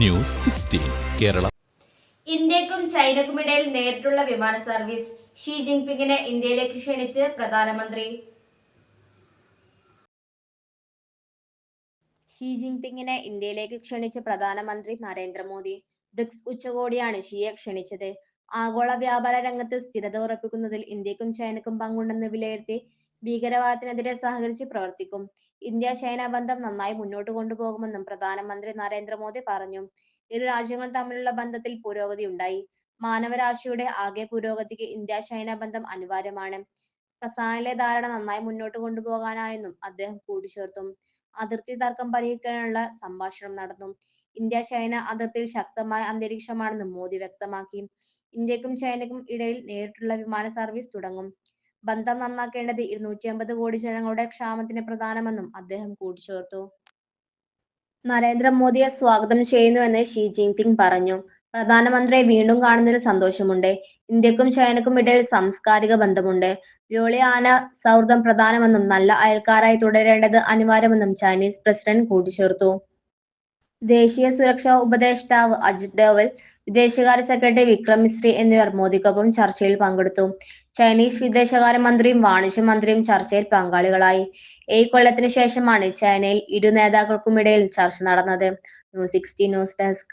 News sixteen Kerala. ഇന്ത്യക്കും ചൈനക്കുമിടയിൽ നേരിട്ടുള്ള വിമാന സർവീസ്. ഷീ ജിൻപിങ്ങിനെ ഇന്ത്യയിലേക്ക് ക്ഷണിച്ച് പ്രധാനമന്ത്രി. ഷീ ജിൻപിങ്ങിനെ ഇന്ത്യയിലേക്ക് ക്ഷണിച്ച് പ്രധാനമന്ത്രി നരേന്ദ്രമോദി. ബ്രിക്സ് ഉച്ചകോടിയാണ് ഷിയെ ക്ഷണിച്ചത്. ആഗോള വ്യാപാര രംഗത്ത് സ്ഥിരത ഉറപ്പിക്കുന്നതിൽ ഇന്ത്യക്കും ചൈനക്കും പങ്കുണ്ടെന്ന് വിലയിരുത്തി ഭീകരവാദത്തിനെതിരെ സഹകരിച്ച് പ്രവർത്തിക്കും. ഇന്ത്യ ചൈന ബന്ധം നന്നായി മുന്നോട്ട് കൊണ്ടുപോകുമെന്നും പ്രധാനമന്ത്രി നരേന്ദ്രമോദി പറഞ്ഞു. ഇരു രാജ്യങ്ങൾ തമ്മിലുള്ള ബന്ധത്തിൽ പുരോഗതി ഉണ്ടായി. മാനവരാശിയുടെ ആകെ പുരോഗതിക്ക് ഇന്ത്യ ചൈന ബന്ധം അനിവാര്യമാണ്. കസാനിലെ ധാരണ നന്നായി മുന്നോട്ട് കൊണ്ടുപോകാനായെന്നും അദ്ദേഹം കൂട്ടിച്ചേർത്തു. അതിർത്തി തർക്കം പരിഹരിക്കാനുള്ള സംഭാഷണം നടന്നു. ഇന്ത്യ ചൈന അതിർത്തിയിൽ ശക്തമായ അന്തരീക്ഷമാണെന്നും മോദി വ്യക്തമാക്കി. ഇന്ത്യക്കും ചൈനയ്ക്കും ഇടയിൽ നേരിട്ടുള്ള വിമാന സർവീസ് തുടങ്ങും. ബന്ധം നന്നാക്കേണ്ടത് ഇരുന്നൂറ്റി അമ്പത് കോടി ജനങ്ങളുടെ ക്ഷാമത്തിന് പ്രധാനമെന്നും അദ്ദേഹം കൂട്ടിച്ചേർത്തു. നരേന്ദ്ര മോദിയെ സ്വാഗതം ചെയ്യുന്നുവെന്ന് ഷീ ജിൻപിങ് പറഞ്ഞു. പ്രധാനമന്ത്രിയെ വീണ്ടും കാണുന്നതിൽ സന്തോഷമുണ്ട്. ഇന്ത്യക്കും ചൈനക്കും ഇടയിൽ സാംസ്കാരിക ബന്ധമുണ്ട്. വ്യോളിയാന സൗഹൃദം പ്രധാനമെന്നും നല്ല അയൽക്കാരായി തുടരേണ്ടത് അനിവാര്യമെന്നും ചൈനീസ് പ്രസിഡന്റ് കൂട്ടിച്ചേർത്തു. ദേശീയ സുരക്ഷാ ഉപദേഷ്ടാവ് അജിത് ഡോവൽ വിദേശകാര്യ സെക്രട്ടറി വിക്രം മിശ്രി എന്നിവർ മോദിക്കൊപ്പം ചർച്ചയിൽ പങ്കെടുത്തു. ചൈനീസ് വിദേശകാര്യ മന്ത്രിയും വാണിജ്യ മന്ത്രിയും ചർച്ചയിൽ പങ്കാളികളായി. ഈ കൊല്ലത്തിനു ശേഷമാണ് ചൈനയിൽ ഇരു നേതാക്കൾക്കും ഇടയിൽ ചർച്ച നടന്നത്. News sixty news desk.